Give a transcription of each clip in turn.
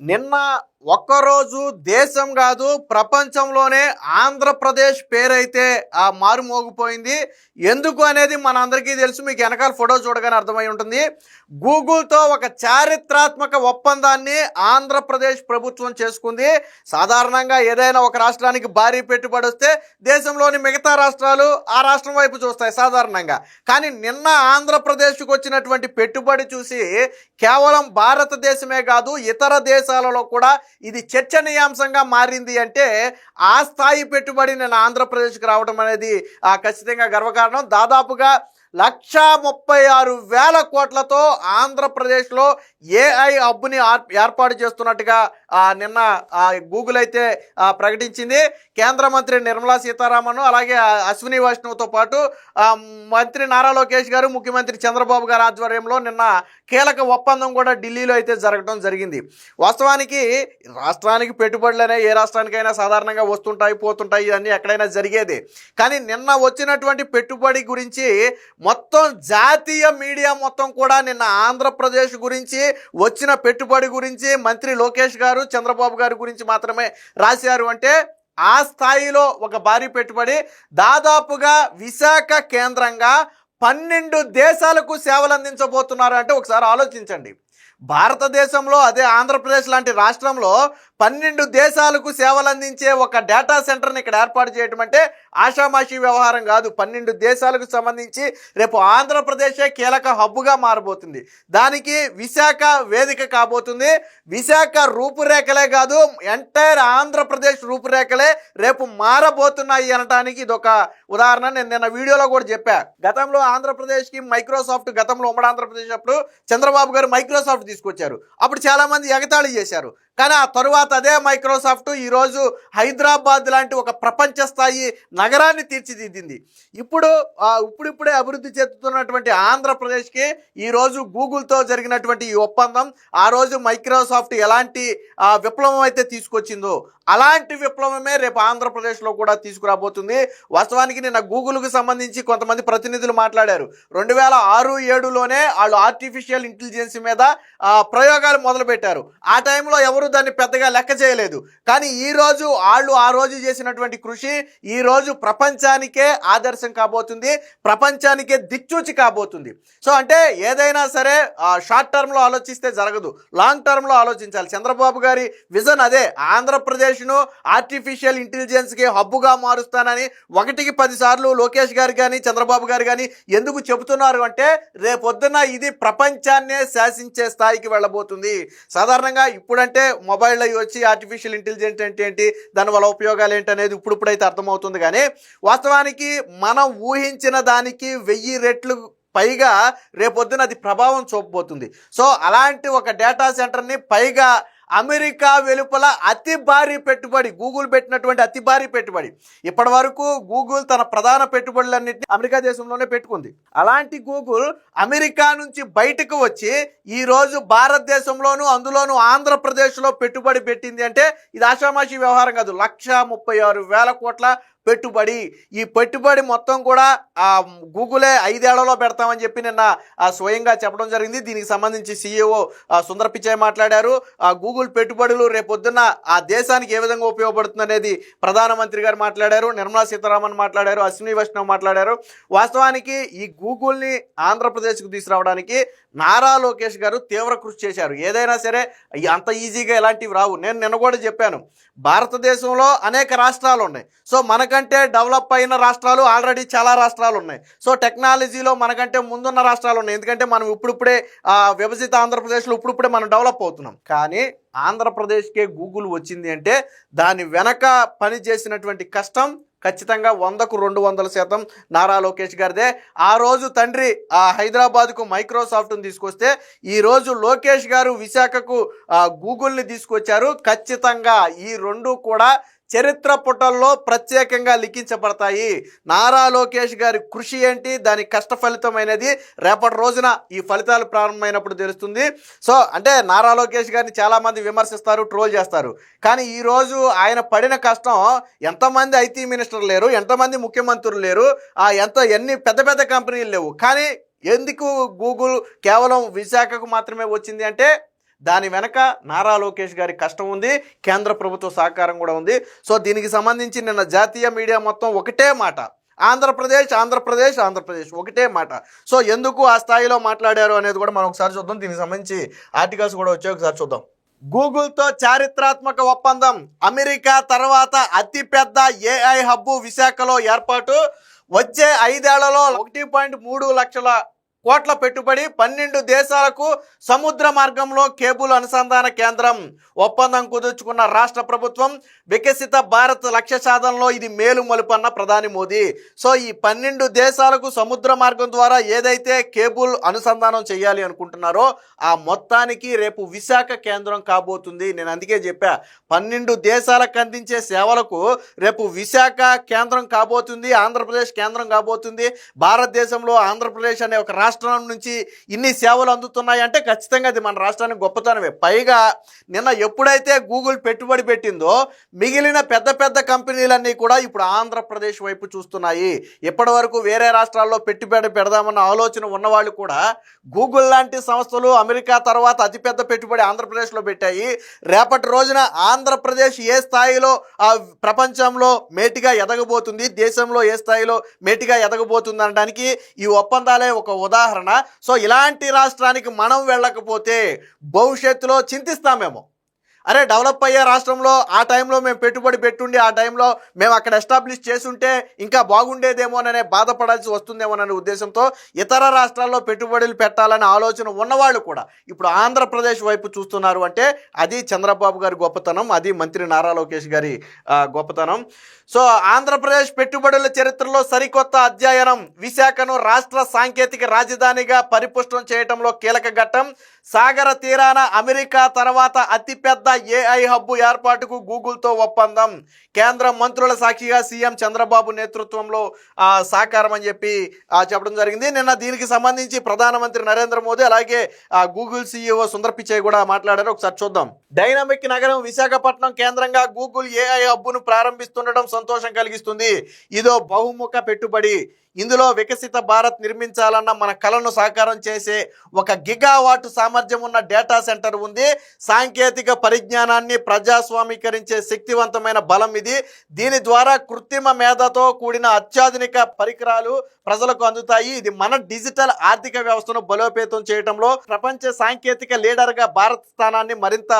నిన్న ఒక్కరోజు దేశం కాదు ప్రపంచంలోనే ఆంధ్రప్రదేశ్ పేరైతే ఆ మారుమోగిపోయింది ఎందుకు అనేది మనందరికీ తెలుసు మీకు వెనకాల ఫోటో చూడగానే అర్థమై ఉంటుంది. గూగుల్తో ఒక చారిత్రాత్మక ఒప్పందాన్ని ఆంధ్రప్రదేశ్ ప్రభుత్వం చేసుకుంది. సాధారణంగా ఏదైనా ఒక రాష్ట్రానికి భారీ పెట్టుబడి వస్తే దేశంలోని మిగతా రాష్ట్రాలు ఆ రాష్ట్రం వైపు చూస్తాయి సాధారణంగా. కానీ నిన్న ఆంధ్రప్రదేశ్కు వచ్చినటువంటి పెట్టుబడి చూసి కేవలం భారతదేశమే కాదు ఇతర దేశాలలో కూడా ఇది చర్చనీయాంశంగా మారింది అంటే ఆ స్థాయి పెట్టుబడి నేను ఆంధ్రప్రదేశ్కి రావడం అనేది ఆ, ఖచ్చితంగా గర్వకారణం. దాదాపుగా లక్షా ముప్పై ఆరు వేల కోట్లతో ఆంధ్రప్రదేశ్లో ఏఐ హబ్బుని ఏర్పాటు చేస్తున్నట్టుగా నిన్న గూగుల్ అయితే ప్రకటించింది. కేంద్ర మంత్రి నిర్మలా సీతారామన్ అలాగే అశ్విని వైష్ణవ్తో పాటు మంత్రి నారా లోకేష్ గారు ముఖ్యమంత్రి చంద్రబాబు గారి ఆధ్వర్యంలో నిన్న కీలక ఒప్పందం కూడా ఢిల్లీలో అయితే జరగడం జరిగింది. వాస్తవానికి రాష్ట్రానికి పెట్టుబడులనే ఏ రాష్ట్రానికైనా సాధారణంగా వస్తుంటాయి పోతుంటాయి ఇవన్నీ ఎక్కడైనా జరిగేది. కానీ నిన్న వచ్చినటువంటి పెట్టుబడి గురించి మొత్తం జాతీయ మీడియా మొత్తం కూడా నిన్న ఆంధ్రప్రదేశ్ గురించి వచ్చిన పెట్టుబడి గురించి మంత్రి లోకేష్ గారు చంద్రబాబు గారి గురించి మాత్రమే రాశారు. అంటే ఆ స్థాయిలో ఒక భారీ పెట్టుబడి దాదాపుగా విశాఖ కేంద్రంగా పన్నెండు దేశాలకు సేవలు అందించబోతున్నారు అంటే ఒకసారి ఆలోచించండి. భారతదేశంలో అదే ఆంధ్రప్రదేశ్ లాంటి రాష్ట్రంలో పన్నెండు దేశాలకు సేవలు అందించే ఒక డేటా సెంటర్ని ఇక్కడ ఏర్పాటు చేయడం అంటే ఆషామాషి వ్యవహారం కాదు. పన్నెండు దేశాలకు సంబంధించి రేపు ఆంధ్రప్రదేశే కీలక హబ్బుగా మారబోతుంది. దానికి విశాఖ వేదిక కాబోతుంది. విశాఖ రూపురేఖలే కాదు ఎంటైర్ ఆంధ్రప్రదేశ్ రూపురేఖలే రేపు మారబోతున్నాయి అనటానికి ఇది ఒక ఉదాహరణ. నేను నిన్న వీడియోలో కూడా చెప్పా. గతంలో ఆంధ్రప్రదేశ్కి మైక్రోసాఫ్ట్ గతంలో ఉమ్మడి ఆంధ్రప్రదేశ్ అప్పుడు చంద్రబాబు గారు మైక్రోసాఫ్ట్ తీసుకొచ్చారు. అప్పుడు చాలామంది ఎగతాళి చేశారు. కానీ ఆ తరువాత అదే మైక్రోసాఫ్ట్ ఈరోజు హైదరాబాద్ లాంటి ఒక ప్రపంచ స్థాయి నగరాన్ని తీర్చిదిద్దింది. ఇప్పుడు ఇప్పుడిప్పుడే అభివృద్ధి చెందుతున్నటువంటి ఆంధ్రప్రదేశ్కి ఈరోజు గూగుల్తో జరిగినటువంటి ఈ ఒప్పందం ఆ రోజు మైక్రోసాఫ్ట్ ఎలాంటి విప్లవం అయితే తీసుకొచ్చిందో అలాంటి విప్లవమే రేపు ఆంధ్రప్రదేశ్లో కూడా తీసుకురాబోతుంది. వాస్తవానికి నిన్న గూగుల్కి సంబంధించి కొంతమంది ప్రతినిధులు మాట్లాడారు. రెండు వేల ఆరు ఏడులోనే వాళ్ళు ఆర్టిఫిషియల్ ఇంటెలిజెన్స్ మీద ప్రయోగాలు మొదలుపెట్టారు. ఆ టైంలో ఎవరు దాన్ని పెద్దగా లెక్క చేయలేదు. కానీ ఈ రోజు వాళ్ళు ఆ రోజు చేసినటువంటి కృషి ఈ రోజు ప్రపంచానికే ఆదర్శం కాబోతుంది ప్రపంచానికే దిక్చూచి కాబోతుంది. సో అంటే ఏదైనా సరే షార్ట్ టర్మ్లో ఆలోచిస్తే జరగదు. లాంగ్ టర్మ్లో ఆలోచించాలి. చంద్రబాబు గారి విజన్ అదే. ఆంధ్రప్రదేశ్ను ఆర్టిఫిషియల్ ఇంటెలిజెన్స్కి హబ్బుగా మారుస్తానని ఒకటికి పదిసార్లు లోకేష్ గారు కానీ చంద్రబాబు గారు కానీ ఎందుకు చెబుతున్నారు అంటే రేపొద్దున ఇది ప్రపంచాన్నే శాసించే స్థాయికి వెళ్ళబోతుంది. సాధారణంగా ఇప్పుడంటే మొబైల్ అవి వచ్చి ఆర్టిఫిషియల్ ఇంటెలిజెన్స్ అంటే ఏంటి? దానివల్ల ఉపయోగాలు ఏంటి అనేది ఇప్పుడిప్పుడైతే అర్థమవుతుంది. కానీ వాస్తవానికి మనం ఊహించిన దానికి వెయ్యి రెట్లు పైగా రేపొద్దున అది ప్రభావం చూపబోతుంది. సో అలాంటి ఒక డేటా సెంటర్ని పైగా అమెరికా వెలుపల అతి భారీ పెట్టుబడి గూగుల్ పెట్టినటువంటి అతి భారీ పెట్టుబడి. ఇప్పటి వరకు గూగుల్ తన ప్రధాన పెట్టుబడులన్నింటినీ అమెరికా దేశంలోనే పెట్టుకుంది. అలాంటి గూగుల్ అమెరికా నుంచి బయటకు వచ్చి ఈరోజు భారతదేశంలోనూ భారతదేశంలోను అందులోను ఆంధ్రప్రదేశ్లో పెట్టుబడి పెట్టింది అంటే ఇది ఆషామాషి వ్యవహారం కాదు. లక్ష ముప్పై ఆరు వేల కోట్ల పెట్టుబడి. ఈ పెట్టుబడి మొత్తం కూడా ఆ గూగులే ఐదేళ్ళలో పెడతామని చెప్పి నిన్న ఆ స్వయంగా చెప్పడం జరిగింది. దీనికి సంబంధించి సీఈఓ సుందర్ పిచాయ్ మాట్లాడారు. ఆ గూగుల్ పెట్టుబడులు రేపొద్దున ఆ దేశానికి ఏ విధంగా ఉపయోగపడుతుంది అనేది ప్రధానమంత్రి గారు మాట్లాడారు. నిర్మలా సీతారామన్ మాట్లాడారు. అశ్విని వైష్ణవ్ మాట్లాడారు. వాస్తవానికి ఈ గూగుల్ని ఆంధ్రప్రదేశ్కు తీసుకురావడానికి నారా లోకేష్ గారు తీవ్ర కృషి చేశారు. ఏదైనా సరే అంత ఈజీగా ఎలాంటివి రావు. నేను నిన్న కూడా చెప్పాను. భారతదేశంలో అనేక రాష్ట్రాలు ఉన్నాయి. సో మనకంటే డెవలప్ అయిన రాష్ట్రాలు ఆల్రెడీ చాలా రాష్ట్రాలు ఉన్నాయి. సో టెక్నాలజీలో మనకంటే ముందున్న రాష్ట్రాలు ఉన్నాయి. ఎందుకంటే మనం ఇప్పుడిప్పుడే విభజిత ఆంధ్రప్రదేశ్లో ఇప్పుడిప్పుడే మనం డెవలప్ అవుతున్నాం. కానీ ఆంధ్రప్రదేశ్కే గూగుల్ వచ్చింది అంటే దాని వెనక పని చేసినటువంటి కష్టం ఖచ్చితంగా వందకు రెండు వందల శాతం నారా లోకేష్ గారిదే. ఆ రోజు తండ్రి ఆ హైదరాబాద్కు మైక్రోసాఫ్ట్ని తీసుకొస్తే ఈరోజు లోకేష్ గారు విశాఖకు గూగుల్ని తీసుకొచ్చారు. ఖచ్చితంగా ఈ రెండు కూడా చరిత్ర పుటల్లో ప్రత్యేకంగా లిఖించబడతాయి. నారా లోకేష్ గారి కృషి ఏంటి? దాని కష్ట ఫలితమైనది రేపటి రోజున ఈ ఫలితాలు ప్రారంభమైనప్పుడు తెలుస్తుంది. సో అంటే నారా లోకేష్ గారిని చాలామంది విమర్శిస్తారు ట్రోల్ చేస్తారు. కానీ ఈ రోజు ఆయన పడిన కష్టం ఎంతమంది ఐటీ మినిస్టర్ లేరు ఎంతమంది ముఖ్యమంత్రులు లేరు ఆ ఎంత ఎన్ని పెద్ద పెద్ద కంపెనీలు లేవు. కానీ ఎందుకు గూగుల్ కేవలం విశాఖకు మాత్రమే వచ్చింది అంటే దాని వెనక నారా లోకేష్ గారి కష్టం ఉంది కేంద్ర ప్రభుత్వ సహకారం కూడా ఉంది. సో దీనికి సంబంధించి నిన్న జాతీయ మీడియా మొత్తం ఒకటే మాట. ఆంధ్రప్రదేశ్ ఆంధ్రప్రదేశ్ ఆంధ్రప్రదేశ్ ఒకటే మాట. సో ఎందుకు ఆ స్థాయిలో మాట్లాడారు అనేది కూడా మనం ఒకసారి చూద్దాం. దీనికి సంబంధించి ఆర్టికల్స్ కూడా వచ్చాయి. ఒకసారి చూద్దాం. గూగుల్తో చారిత్రాత్మక ఒప్పందం. అమెరికా తర్వాత అతిపెద్ద ఏఐ హబ్బు విశాఖలో ఏర్పాటు. వచ్చే ఐదేళ్ళలో ఒకటి పాయింట్ మూడు లక్షల కోట్ల పెట్టుబడి పన్నెండు దేశాలకు సముద్ర మార్గంలో కేబుల్ అనుసంధాన కేంద్రం. ఒప్పందం కుదుర్చుకున్న రాష్ట్ర ప్రభుత్వం వికసిత భారత్ లక్ష్య సాధనలో ఇది మేలు మలుపన్న ప్రధాని మోదీ. సో ఈ పన్నెండు దేశాలకు సముద్ర మార్గం ద్వారా ఏదైతే కేబుల్ అనుసంధానం చేయాలి అనుకుంటున్నారో ఆ మొత్తానికి రేపు విశాఖ కేంద్రం కాబోతుంది. నేను అందుకే చెప్పా పన్నెండు దేశాలకు అందించే సేవలకు రేపు విశాఖ కేంద్రం కాబోతుంది ఆంధ్రప్రదేశ్ కేంద్రం కాబోతుంది భారతదేశంలో ఆంధ్రప్రదేశ్ అనే ఒక రాష్ట్రం నుంచి ఇన్ని సేవలు అందుతున్నాయి అంటే ఖచ్చితంగా అది మన రాష్ట్రానికి గొప్పతనమే. పైగా నిన్న ఎప్పుడైతే గూగుల్ పెట్టుబడి పెట్టిందో మిగిలిన పెద్ద పెద్ద కంపెనీలన్నీ కూడా ఇప్పుడు ఆంధ్రప్రదేశ్ వైపు చూస్తున్నాయి. ఇప్పటి వరకు వేరే రాష్ట్రాల్లో పెట్టుబడి పెడదామన్న ఆలోచన ఉన్నవాళ్ళు కూడా గూగుల్ లాంటి సంస్థలు అమెరికా తర్వాత అతిపెద్ద పెట్టుబడి ఆంధ్రప్రదేశ్లో పెట్టాయి. రేపటి రోజున ఆంధ్రప్రదేశ్ ఏ స్థాయిలో ఆ ప్రపంచంలో మేటిగా ఎదగబోతుంది దేశంలో ఏ స్థాయిలో మేటిగా ఎదగబోతుంది అనడానికి ఈ ఒప్పందాలే ఒక ఉదాహరణ. సో ఇలాంటి రాష్ట్రానికి మనం వెళ్ళకపోతే భవిష్యత్తులో చింతిస్తామేమో. అరే డెవలప్ అయ్యే రాష్ట్రంలో ఆ టైంలో మేము పెట్టుబడి పెట్టుండి ఆ టైంలో మేము అక్కడ ఎస్టాబ్లిష్ చేసుంటే ఇంకా బాగుండేదేమోననే బాధపడాల్సి వస్తుందేమోననే ఉద్దేశంతో ఇతర రాష్ట్రాల్లో పెట్టుబడులు పెట్టాలనే ఆలోచన ఉన్నవాళ్ళు కూడా ఇప్పుడు ఆంధ్రప్రదేశ్ వైపు చూస్తున్నారు అంటే అది చంద్రబాబు గారి గొప్పతనం అది మంత్రి నారా లోకేష్ గారి గొప్పతనం. సో ఆంధ్రప్రదేశ్ పెట్టుబడుల చరిత్రలో సరికొత్త అధ్యయనం విశాఖను రాష్ట్ర సాంకేతిక రాజధానిగా పరిపుష్టం చేయటంలో కీలక ఘట్టం సాగర తీరాన అమెరికా తర్వాత అతిపెద్ద ఏఐ హబ్బు ఏర్పాటుకు గూగుల్తో ఒప్పందం. కేంద్ర మంత్రుల సాక్షిగా సీఎం చంద్రబాబు నేతృత్వంలో సాకారం అని చెప్పి చెప్పడం జరిగింది. నిన్న దీనికి సంబంధించి ప్రధానమంత్రి నరేంద్ర మోదీ అలాగే గూగుల్ సీఈఓ సుందర్ పిచ్చయ్య కూడా మాట్లాడారు. ఒకసారి చూద్దాం. డైనమిక్ నగరం విశాఖపట్నం కేంద్రంగా గూగుల్ ఏఐ హబ్బును ప్రారంభిస్తుండడం సంతోషం కలిగిస్తుంది. ఇదో బహుముఖ పెట్టుబడి. ఇందులో వికసిత భారత్ నిర్మించాలన్న మన కళను సాకారం చేసే ఒక గిగావాట్ సామర్థ్యం ఉన్న డేటా సెంటర్ ఉంది. సాంకేతిక పరిజ్ఞానాన్ని ప్రజాస్వామీకరించే శక్తివంతమైన బలం ఇది. దీని ద్వారా కృత్రిమ మేధతో కూడిన అత్యాధునిక పరికరాలు ప్రజలకు అందుతాయి. ఇది మన డిజిటల్ ఆర్థిక వ్యవస్థను బలోపేతం చేయడంలో ప్రపంచ సాంకేతిక లీడర్గా భారత్ స్థానాన్ని మరింత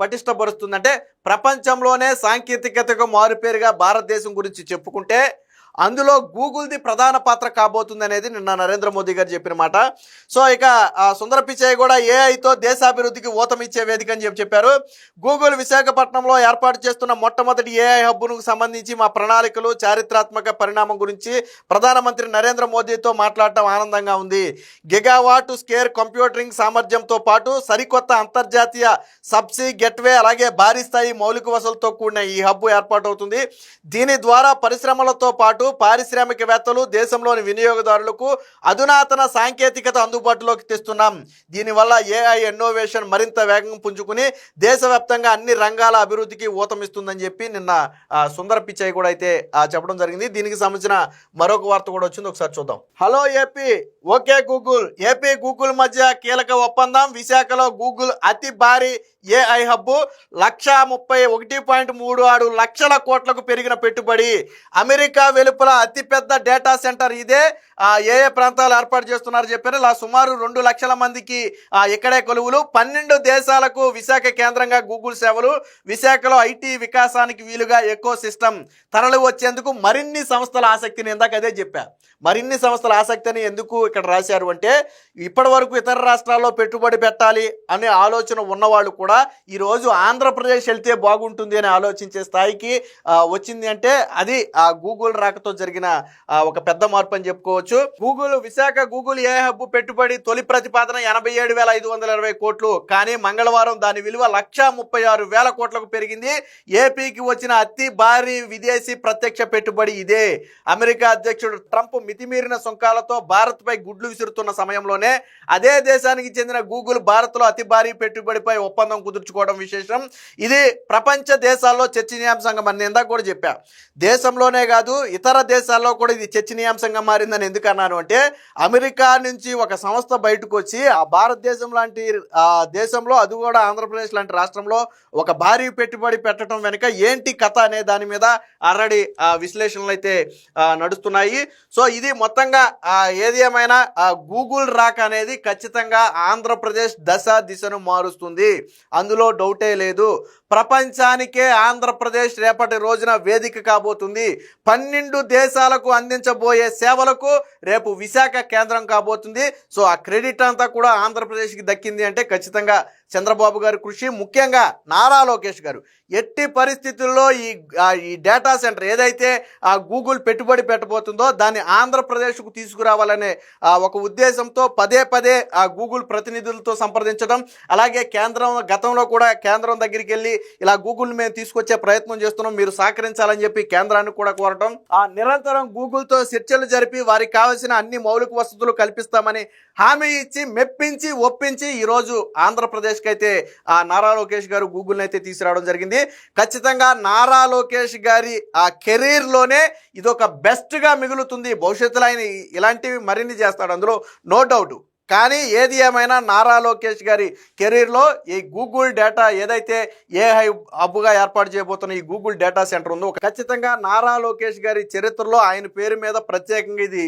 పటిష్టపరుస్తుందంటే ప్రపంచంలోనే సాంకేతికతకు మారుపేరుగా భారతదేశం గురించి చెప్పుకుంటే అందులో గూగుల్ది ప్రధాన పాత్ర కాబోతుంది అనేది నిన్న నరేంద్ర మోదీ గారు చెప్పిన మాట. సో ఇక ఆ, సుందర పిచై కూడా ఏఐతో దేశాభివృద్ధికి ఊతమిచ్చే వేదిక అని చెప్పి చెప్పారు. గూగుల్ విశాఖపట్నంలో ఏర్పాటు చేస్తున్న మొట్టమొదటి ఏఐ హబ్బును సంబంధించి మా ప్రణాళికలు చారిత్రాత్మక పరిణామం గురించి ప్రధానమంత్రి నరేంద్ర మోదీతో మాట్లాడటం ఆనందంగా ఉంది. గిగావాట్ స్కేర్ కంప్యూటరింగ్ సామర్థ్యంతో పాటు సరికొత్త అంతర్జాతీయ సబ్సీ గెట్వే అలాగే భారీ స్థాయి మౌలిక వసతులతో కూడిన ఈ హబ్బు ఏర్పాటు అవుతుంది దీని ద్వారా పరిశ్రమలతో పాటు పారిశ్రామికవేత్తలు దేశంలోని వినియోగదారులకు అధునాతన సాంకేతికత అందుబాటులోకి తెస్తున్నాం. దీనివల్ల ఏఐ ఇన్నోవేషన్ మరింత వేగం పుంజుకుని దేశవ్యాప్తంగా అన్ని రంగాల అభివృద్ధికి ఊతమిస్తుందని చెప్పి నిన్న ఆ, సుందర్ పిచ్చయ్య కూడా అయితే చెప్పడం జరిగింది. దీనికి సంబంధించిన మరొక వార్త కూడా వచ్చింది. ఒకసారి చూద్దాం. Hello AP okay Google. AP Google మధ్య కీలక ఒప్పందం. విశాఖలో గూగుల్ అతి భారీ ఏఐ హబ్బు లక్ష ముప్పై ఒకటి పాయింట్ మూడు ఆరు లక్షల కోట్లకు పెరిగిన పెట్టుబడి. అమెరికా వెలుపల అతిపెద్ద డేటా సెంటర్ ఇదే. ఏ ఏ ప్రాంతాలు ఏర్పాటు చేస్తున్నారు చెప్పారు. ఇలా సుమారు రెండు లక్షల మందికి ఇక్కడే కొలువులు. పన్నెండు దేశాలకు విశాఖ కేంద్రంగా గూగుల్ సేవలు. విశాఖలో ఐటీ వికాసానికి వీలుగా ఎకో సిస్టమ్ తరలి వచ్చేందుకు మరిన్ని సంస్థల ఆసక్తిని ఇందాక అదే చెప్పా. మరిన్ని సంస్థల ఆసక్తిని ఎందుకు ఇక్కడ రాశారు అంటే ఇప్పటి వరకు ఇతర రాష్ట్రాల్లో పెట్టుబడి పెట్టాలి అనే ఆలోచన ఉన్నవాళ్ళు కూడా ఈరోజు ఆంధ్రప్రదేశ్ వెళ్తే బాగుంటుంది అని ఆలోచించే స్థాయికి వచ్చింది అంటే అది ఆ గూగుల్ రాకతో జరిగిన ఒక పెద్ద మార్పు అని చెప్పుకోవచ్చు. Google Visakha Google AI hub పెట్టుబడి తొలి ప్రతిపాదన ఎనభై ఏడు వేల ఐదు వందల ఇరవై కోట్లు. కానీ మంగళవారం దాని విలువ లక్ష ముప్పై ఆరు వేల కోట్లకు పెరిగింది. ఏపీకి వచ్చిన అతి భారీ విదేశీ ప్రత్యక్ష పెట్టుబడి ఇదే. అమెరికా అధ్యక్షుడు ట్రంప్ మితిమీరిన సుంకాలతో భారత్పై గుడ్లు విసురుతున్న సమయంలోనే అదే దేశానికి చెందిన గూగుల్ భారత్లో అతి భారీ పెట్టుబడిపై ఒప్పందం ఒప్పందం కుదుర్చుకోవడం విశేషం. ఇది ప్రపంచ దేశాల్లో చర్చనీయాంశంగా మన ఇందాక కూడా చెప్పా. దేశంలోనే కాదు ఇతర దేశాల్లో కూడా ఇది చర్చనీయాంశంగా మారిందని ఎందుకు అన్నాను అంటే అమెరికా నుంచి ఒక సంస్థ బయటకు వచ్చి ఆ భారతదేశం లాంటి దేశంలో అది కూడా ఆంధ్రప్రదేశ్ లాంటి రాష్ట్రంలో ఒక భారీ పెట్టుబడి పెట్టడం వెనుక ఏంటి కథ అనే దాని మీద ఆల్రెడీ విశ్లేషణలు అయితే నడుస్తున్నాయి. సో ఇది మొత్తంగా ఏది ఏమైనా గూగుల్ రాక్ అనేది ఖచ్చితంగా ఆంధ్రప్రదేశ్ దశ దిశను మారుస్తుంది. అందులో డౌటే లేదు. ప్రపంచానికే ఆంధ్రప్రదేశ్ రేపటి రోజున వేదిక కాబోతుంది. పన్నెండు దేశాలకు అందించబోయే సేవలకు రేపు విశాఖ కేంద్రం కాబోతుంది. సో ఆ క్రెడిట్ అంతా కూడా ఆంధ్రప్రదేశ్కి దక్కింది అంటే ఖచ్చితంగా చంద్రబాబు గారి కృషి ముఖ్యంగా నారా లోకేష్ గారు. ఎట్టి పరిస్థితుల్లో ఈ ఈ డేటా సెంటర్ ఏదైతే ఆ గూగుల్ పెట్టుబడి పెట్టబోతుందో దాన్ని ఆంధ్రప్రదేశ్కు తీసుకురావాలనే ఒక ఉద్దేశంతో పదే పదే ఆ గూగుల్ ప్రతినిధులతో సంప్రదించడం అలాగే కేంద్రం గతంలో కూడా కేంద్రం దగ్గరికి వెళ్ళి ఇలా గూగుల్ మేము తీసుకొచ్చే ప్రయత్నం చేస్తున్నాం మీరు సహకరించాలని చెప్పి కేంద్రాన్ని కూడా కోరటం. ఆ నిరంతరం గూగుల్తో చర్చలు జరిపి వారికి కావాల్సిన అన్ని మౌలిక వసతులు కల్పిస్తామని హామీ ఇచ్చి మెప్పించి ఒప్పించి ఈరోజు ఆంధ్రప్రదేశ్ ఆంధ్రప్రదేశ్కి అయితే ఆ నారా లోకేష్ గారు గూగుల్ని అయితే తీసుకురావడం జరిగింది. ఖచ్చితంగా నారా లోకేష్ గారి ఆ కెరీర్లోనే ఇదొక బెస్ట్గా మిగులుతుంది. భవిష్యత్తులో ఆయన ఇలాంటివి మరిన్ని చేస్తాడు. అందులో నో డౌట్. కానీ ఏది ఏమైనా నారా లోకేష్ గారి కెరీర్లో ఈ గూగుల్ డేటా ఏదైతే ఏ హై హబ్గా ఏర్పాటు చేయబోతున్న ఈ గూగుల్ డేటా సెంటర్ ఉందో ఖచ్చితంగా నారా లోకేష్ గారి చరిత్రలో ఆయన పేరు మీద ప్రత్యేకంగా ఇది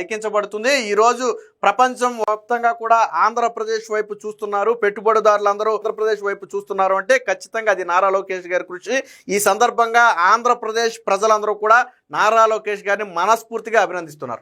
లిఖించబడుతుంది. ఈరోజు ప్రపంచం మొత్తంగా కూడా ఆంధ్రప్రదేశ్ వైపు చూస్తున్నారు. పెట్టుబడిదారులందరూ ఆంధ్రప్రదేశ్ వైపు చూస్తున్నారు అంటే ఖచ్చితంగా అది నారా లోకేష్ గారి కృషి. ఈ సందర్భంగా ఆంధ్రప్రదేశ్ ప్రజలందరూ కూడా నారా లోకేష్ గారిని మనస్ఫూర్తిగా అభినందిస్తున్నారు.